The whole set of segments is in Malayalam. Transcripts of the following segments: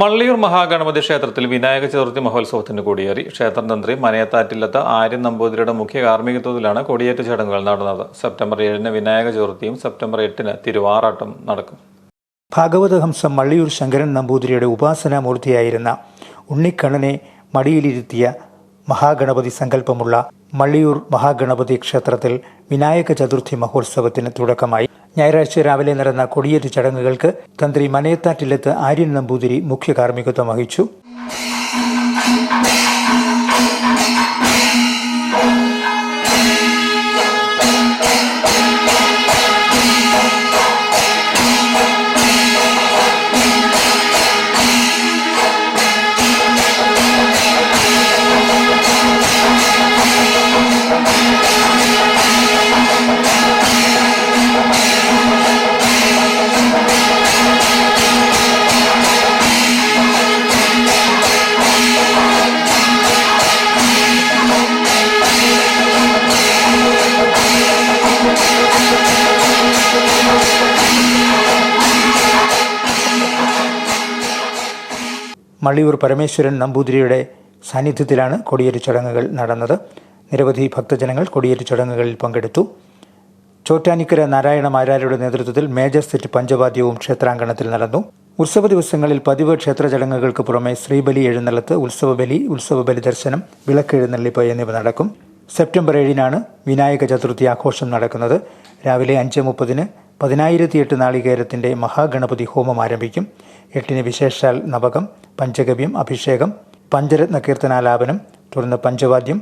മള്ളിയൂർ മഹാഗണപതി ക്ഷേത്രത്തിൽ വിനായക ചതുർത്ഥി മഹോത്സവത്തിന് കൊടിയേറി. ക്ഷേത്രതന്ത്രി മനയത്താറ്റില്ലത്ത് ആര്യൻ നമ്പൂതിരിയുടെ മുഖ്യ കാർമ്മികത്വത്തിലാണ് കൊടിയേറ്റ ചടങ്ങുകൾ നടന്നത്. സെപ്റ്റംബർ ഏഴിന് വിനായക ചതുർത്ഥിയും സെപ്റ്റംബർ എട്ടിന് തിരുവാറാട്ടം നടക്കും. ഭാഗവതഹംസം മള്ളിയൂർ ശങ്കരൻ നമ്പൂതിരിയുടെ ഉപാസനാമൂർത്തിയായിരുന്ന ഉണ്ണിക്കണ്ണനെ മടിയിലിരുത്തിയ മഹാഗണപതി സങ്കല്പമുള്ള മള്ളിയൂർ മഹാഗണപതി ക്ഷേത്രത്തിൽ വിനായക ചതുർത്ഥി മഹോത്സവത്തിന് തുടക്കമായി. ഞായറാഴ്ച രാവിലെ നടന്ന കൊടിയേറ്റ് ചടങ്ങുകൾക്ക് തന്ത്രി മനയത്താറ്റിലെത്ത് ആര്യൻ നമ്പൂതിരി മുഖ്യ കാർമ്മികത്വം വഹിച്ചു. മള്ളിയൂർ പരമേശ്വരൻ നമ്പൂതിരിയുടെ സാന്നിധ്യത്തിലാണ് കൊടിയേറ്റ് ചടങ്ങുകൾ നടന്നത്. നിരവധി ഭക്തജനങ്ങൾ കൊടിയേറ്റ് ചടങ്ങുകളിൽ പങ്കെടുത്തു. ചോറ്റാനിക്കര നാരായണ മാരാരുടെ നേതൃത്വത്തിൽ മേജർ സെറ്റ് പഞ്ചവാദ്യവും ക്ഷേത്രാങ്കണത്തിൽ നടന്നു. ഉത്സവ ദിവസങ്ങളിൽ പതിവ് ക്ഷേത്ര ചടങ്ങുകൾക്ക് പുറമെ ശ്രീബലി എഴുന്നള്ളത്ത് ഉത്സവബലി ഉത്സവബലി ദർശനം വിളക്ക് എഴുന്നള്ളിപ്പ് എന്നിവ നടക്കും. സെപ്റ്റംബർ ഏഴിനാണ് വിനായക ചതുർത്ഥി ആഘോഷം നടക്കുന്നത്. രാവിലെ അഞ്ച് മുപ്പതിന് പതിനായിരത്തി എട്ട് നാളികേരത്തിന്റെ മഹാഗണപതി ഹോമം ആരംഭിക്കും. എട്ടിന് വിശേഷാൽ നവകം പഞ്ചഗവ്യം അഭിഷേകം പഞ്ചരത്ന കീർത്തനാലാപനം തുടർന്ന് പഞ്ചവാദ്യം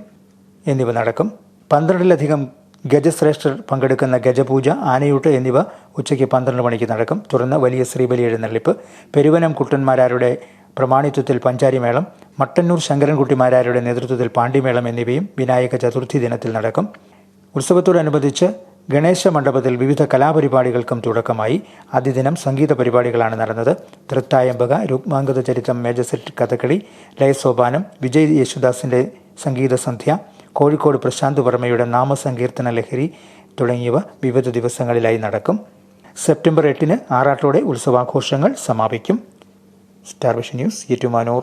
എന്നിവ നടക്കും. പന്ത്രണ്ടിലധികം ഗജശ്രേഷ്ഠർ പങ്കെടുക്കുന്ന ഗജപൂജ ആനയൂട്ട് എന്നിവ ഉച്ചയ്ക്ക് പന്ത്രണ്ട് മണിക്ക് നടക്കും. തുടർന്ന് വലിയ ശ്രീബലി എഴുന്നള്ളിപ്പ് പെരുവനം കുട്ടന്മാരാരുടെ പ്രമാണിത്വത്തിൽ പഞ്ചാരിമേളം മട്ടന്നൂർ ശങ്കരൻകുട്ടിമാരാരുടെ നേതൃത്വത്തിൽ പാണ്ടിമേളം എന്നിവയും വിനായക ചതുർത്ഥി ദിനത്തിൽ നടക്കും. ഉത്സവത്തോടനുബന്ധിച്ച് ഗണേശ മണ്ഡപത്തിൽ വിവിധ കലാപരിപാടികൾക്കും തുടക്കമായി. അതിദിനം സംഗീത പരിപാടികളാണ് നടന്നത്. തൃത്തായമ്പക രുക്മാംഗത ചരിത്രം മേജസെറ്റ് കഥകളി ലയസോപാനം വിജയ് യേശുദാസിന്റെ സംഗീത സന്ധ്യ കോഴിക്കോട് പ്രശാന്ത് വർമ്മയുടെ നാമസങ്കീർത്തന ലഹരി തുടങ്ങിയവ വിവിധ ദിവസങ്ങളിലായി നടക്കും. സെപ്റ്റംബർ എട്ടിന് ആറാട്ടോടെ ഉത്സവാഘോഷങ്ങൾ സമാപിക്കും. Star vision news Ettumanoor.